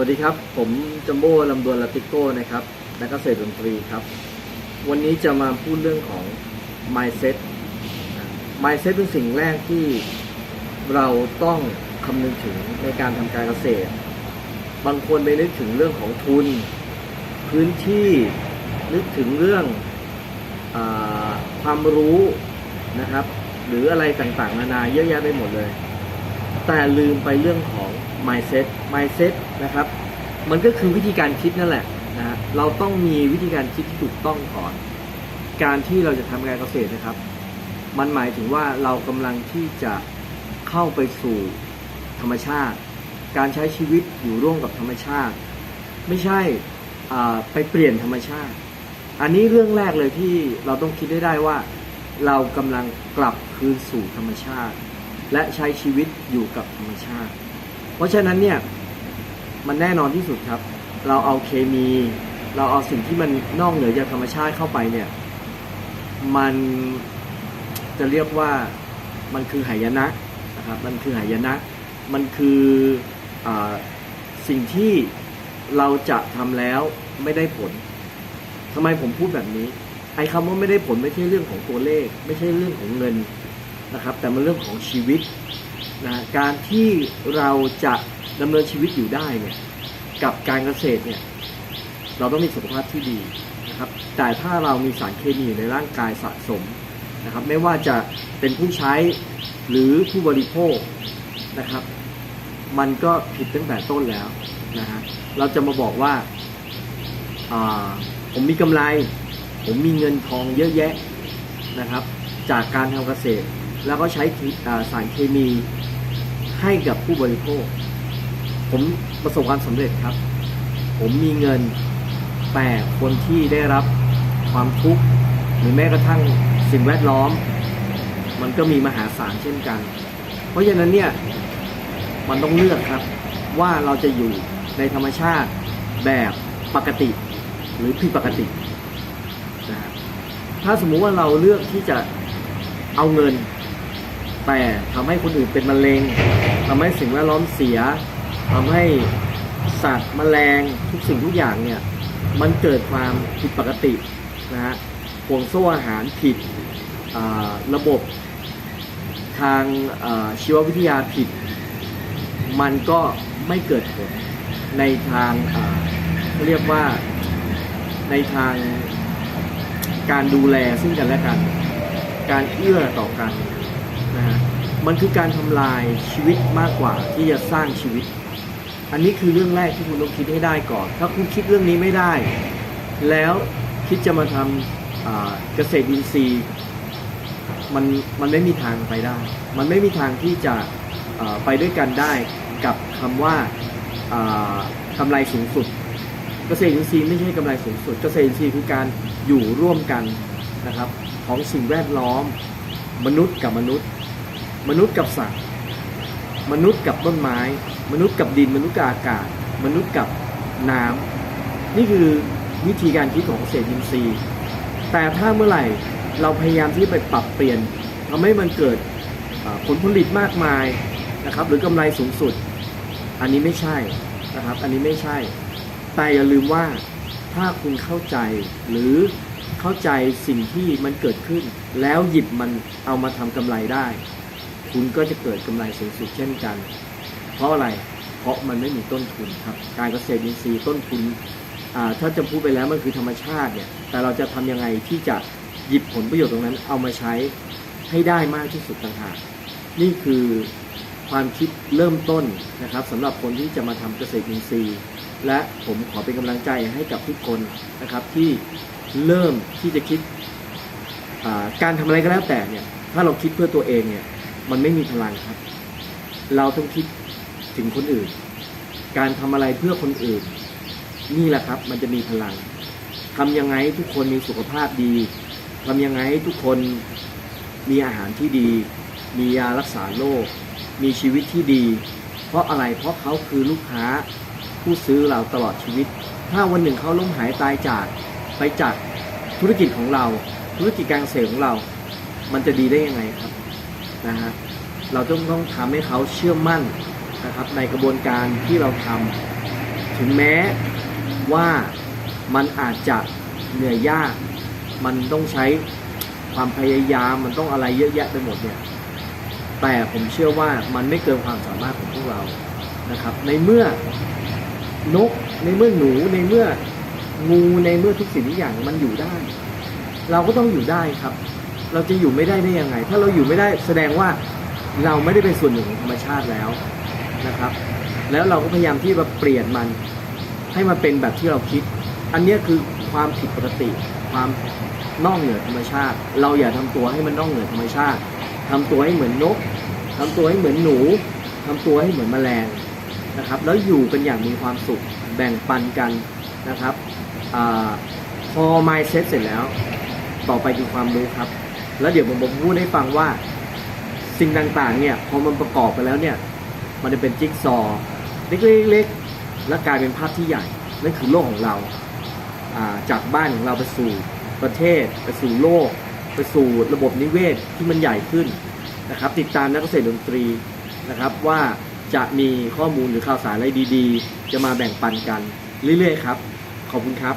วัสดีครับ ผมจัมโบ้ลำดวนลาติโก้นะครับนักเกษตรดนตรีครับ วันนี้จะมาพูดเรื่องของ mindset mindset เป็นสิ่งแรกที่เราต้องคำนึงถึงในการทำการเกษตร บางคนไปนึกถึงเรื่องของทุน พื้นที่นึกถึงเรื่องอความรู้นะครับ หรืออะไรต่างๆ นานาเยอะแยะไปหมดเลย แต่ลืมไปเรื่องของ mindset mindset นะครับ มันก็คือวิธีการคิดนั่นแหละนะฮะเราต้องมีวิธีการคิดที่ถูกต้องก่อน การที่เราจะทำการเกษตรนะครับ มันหมายถึงว่าเรากำลังที่จะเข้าไปสู่ธรรมชาติ การใช้ชีวิตอยู่ร่วมกับธรรมชาติ ไม่ใช่ไปเปลี่ยนธรรมชาติ อันนี้เรื่องแรกเลยที่เราต้องคิดได้ได้ว่า เรากำลังกลับคืนสู่ธรรมชาติ และใช้ชีวิตอยู่กับธรรมชาติ เพราะฉะนั้นเนี่ยมันแน่นอนที่สุดครับ เราเอาเคมี เราเอาสิ่งที่มันนอกเหนือจากธรรมชาติเข้าไปเนี่ย มันจะเรียกว่ามันคือหายนะนะครับ มันคือหายนะ มันคืออสิ่งที่เราจะทำแล้วไม่ได้ผลทำไมผมพูดแบบนี้ ไอ้คำว่าไม่ได้ผลไม่ใช่เรื่องของตัวเลข ไม่ใช่เรื่องของเงินนะครับ แต่มันเรื่องของชีวิต นะการที่เราจะดำเนินชีวิตอยู่ได้เนี่ยกับการเกษตรเนี่ยเราต้องมีสุขภาพที่ดีนะครับแต่ถ้าเรามีสารเคมีอยู่ในร่างกายสะสมนะครับไม่ว่าจะเป็นผู้ใช้หรือผู้บริโภคนะครับ มันก็ผิดตั้งแต่ต้นแล้วนะฮะเราจะมาบอกว่าผมมีกำไร ผมมีเงินทองเยอะแยะนะครับ จากการทำเกษตร แล้วก็ใช้สารเคมี ให้กับผู้บริโภค ผมประสบความสำเร็จครับ ผมมีเงินแต่คนที่ได้รับความทุกข์หรือแม้กระทั่งสิ่งแวดล้อม มันก็มีมหาศาลเช่นกัน เพราะฉะนั้นเนี่ยมันต้องเลือกครับว่าเราจะอยู่ในธรรมชาติแบบปกติหรือผิดปกตินะฮะถ้าสมมุติว่าเราเลือกที่จะเอาเงิน แต่ทำให้คนอื่นเป็นมะเร็งทำให้สิ่งแวดล้อมเสียทำให้สัตว์แมลงทุกสิ่งทุกอย่างเนี่ยมันเกิดความผิดปกตินะฮะห่วงโซ่อาหารผิดระบบทางชีววิทยาผิด มันก็ไม่เกิดผลในทางเรียกว่าในทางการดูแลซึ่งกันและกัน การเอื้อต่อกัน นะฮะมันคือการทำลายชีวิตมากกว่าที่จะสร้างชีวิต อันนี้คือเรื่องแรกที่คุณต้องคิดให้ได้ก่อน ถ้าคุณคิดเรื่องนี้ไม่ได้ แล้วคิดจะมาทำเกษตรอินทรีย์มันมันไม่มีทางไปได้ มันไม่มีทางที่จะไปด้วยกันได้กับคำว่าอ่าไรสูงสุด เกษตรอินทรีย์ไม่ใช่กำไรสูงสุด เกษตรอินทรีย์คือการอยู่ร่วมกันนะครับของสิ่งแวดล้อมมนุษย์กับมนุษย์ มนุษย์กับสัตว์ มนุษย์กับต้นไม้ มนุษย์กับดิน มนุษย์กับอากาศ มนุษย์กับน้ำนี่คือวิธีการคิดของเกษตรอินทรีย์ แต่ถ้าเมื่อไหร่เราพยายามที่ไปปรับเปลี่ยนทำให้มันเกิดผลผลิตมากมายนะครับ หรือกำไรสูงสุด อันนี้ไม่ใช่นะครับ อันนี้ไม่ใช่ แต่อย่าลืมว่าถ้าคุณเข้าใจหรือเข้าใจสิ่งที่มันเกิดขึ้น แล้วหยิบมันเอามาทำกำไรได้ คุณก็จะเกิดกำไรสูงสุดเช่นกัน เพราะอะไร เพราะมันไม่มีต้นทุนครับ การเกษตรอินทรีย์ต้นทุน ถ้าจะพูดไปแล้วมันคือธรรมชาติเนี่ย แต่เราจะทำยังไงที่จะหยิบผลประโยชน์ตรงนั้น เอามาใช้ให้ได้มากที่สุดต่างหาก นี่คือความคิดเริ่มต้นนะครับสำหรับคนที่จะมาทำเกษตรอินทรีย์ และผมขอเป็นกำลังใจให้กับทุกคนนะครับที่เริ่มที่จะคิดการทำอะไรก็แล้วแต่เนี่ยถ้าเราคิดเพื่อตัวเองเนี่ย มันไม่มีพลังครับ เราต้องคิดถึงคนอื่น การทำอะไรเพื่อคนอื่น นี่แหละครับ มันจะมีพลังทำยังไงทุกคนมีสุขภาพดีทำยังไงทุกคนมีอาหารที่ดี มียารักษาโรคมีชีวิตที่ดี เพราะอะไรเพราะเขาคือลูกค้าผู้ซื้อเราตลอดชีวิต ถ้าวันหนึ่งเขาล้มหายตายจากไปจากธุรกิจของเรา ธุรกิจการเกษตรของเรา มันจะดีได้ยังไงครับ นะฮะเราต้องต้องทำให้เขาเชื่อมั่นนะครับในกระบวนการที่เราทำถึงแม้ว่ามันอาจจะเหนื่อยยาก มันต้องใช้ความพยายามมันต้องอะไรเยอะแยะไปหมดเนี่ยแต่ผมเชื่อว่ามันไม่เกินความสามารถของพวกเรานะครับ ในเมื่อนกในเมื่อหนูในเมื่องูในเมื่อทุกสิ่งทุกอย่างมันอยู่ได้ เราก็ต้องอยู่ได้ครับ เราจะอยู่ไม่ได้ได้ยังไง ถ้าเราอยู่ไม่ได้แสดงว่าเราไม่ได้เป็นส่วนหนึ่งของธรรมชาติแล้วนะครับ แล้วเราก็พยายามที่จะเปลี่ยนมัน ให้มันเป็นแบบที่เราคิด อันนี้คือความผิดปกติ ความนอกเหนือธรรมชาติ เราอย่าทำตัวให้มันนอกเหนือธรรมชาติทำตัวให้เหมือนนกทำตัวให้เหมือนหนูทำตัวให้เหมือนแมลงนะครับ แล้วอยู่กันอย่างมีความสุขแบ่งปันกันนะครับอพอ mindset เสร็จแล้ว ต่อไปคือความรู้ครับ แล้วเดี๋ยวผมผมพูดให้ฟังว่าสิ่งต่างๆ เนี่ยพอมันประกอบไปแล้วเนี่ย มันจะเป็นจิ๊กซอว์เล็กๆและกลายเป็นภาพที่ใหญ่นั่นคือโลกของเราาจากบ้านของเราไปสู่ประเทศ ไปสู่โลก ไปสู่ระบบนิเวศที่มันใหญ่ขึ้นนะครับ ติดตามนักเกษตรดนตรีนะครับว่าจะมีข้อมูลหรือข่าวสารอะไรดี ๆ จะมาแบ่งปันกันเรื่อยๆครับ ขอบคุณครับ